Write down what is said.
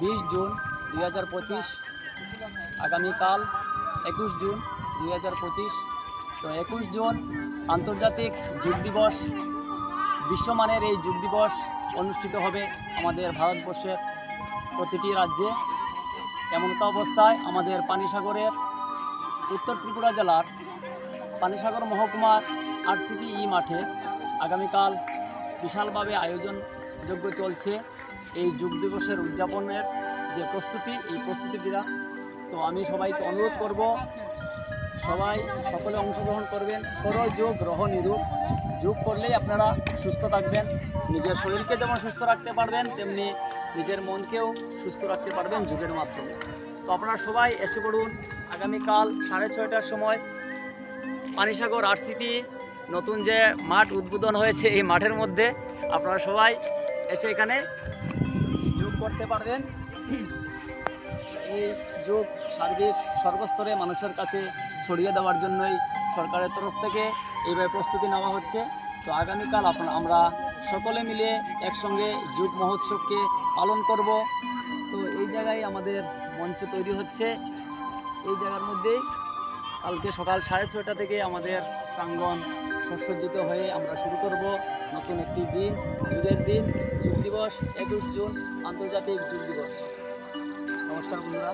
বিশ জুন দুই হাজার পঁচিশ, আগামীকাল একুশ জুন দুই হাজার পঁচিশ। তো একুশ জুন আন্তর্জাতিক যোগ দিবস, বিশ্বমানের এই যোগ দিবস অনুষ্ঠিত হবে আমাদের ভারতবর্ষের প্রতিটি রাজ্যে। এমনটা অবস্থায় আমাদের পানিসাগরের উত্তর ত্রিপুরা জেলার পানিসাগর মহকুমার আরসিপিই মাঠে আগামীকাল বিশালভাবে আয়োজনযোগ্য চলছে। এই যোগ দিবসের উদযাপনের যে প্রস্তুতি, এই প্রস্তুতিটা তো আমি সবাইকে অনুরোধ করব, সবাই সকলে অংশগ্রহণ করবেন। করো যোগ গ্রহ নিরূপ। যোগ করলেই আপনারা সুস্থ থাকবেন। নিজের শরীরকে যেমন সুস্থ রাখতে পারবেন, তেমনি নিজের মনকেও সুস্থ রাখতে পারবেন যোগের মাধ্যমে। তো আপনারা সবাই এসে পড়ুন। আগামীকাল সাড়ে ছয়টার সময় পানিসাগর আরসিপি নতুন যে মাঠ উদ্বোধন হয়েছে, এই মাঠের মধ্যে আপনারা সবাই এসে এখানে করতে পারবেন। এই যোগ সার্বিক সর্বস্তরে মানুষের কাছে ছড়িয়ে দেওয়ার জন্যই সরকারের তরফ থেকে এইভাবে প্রস্তুতি নেওয়া হচ্ছে। তো আগামীকাল আপনার আমরা সকলে মিলে একসঙ্গে যোগ মহোৎসবকে পালন করব। তো এই জায়গায় আমাদের মঞ্চ তৈরি হচ্ছে। এই জায়গার মধ্যেই কালকে সকাল সাড়ে ছয়টা থেকে আমাদের প্রাঙ্গণ সুসজ্জিত হয়ে আমরা শুরু করব নতুন একটি দিন যুগের দিন, যোগ দিবস, একুশ জুন, আন্তর্জাতিক যোগ দিবস। নমস্কার বন্ধুরা।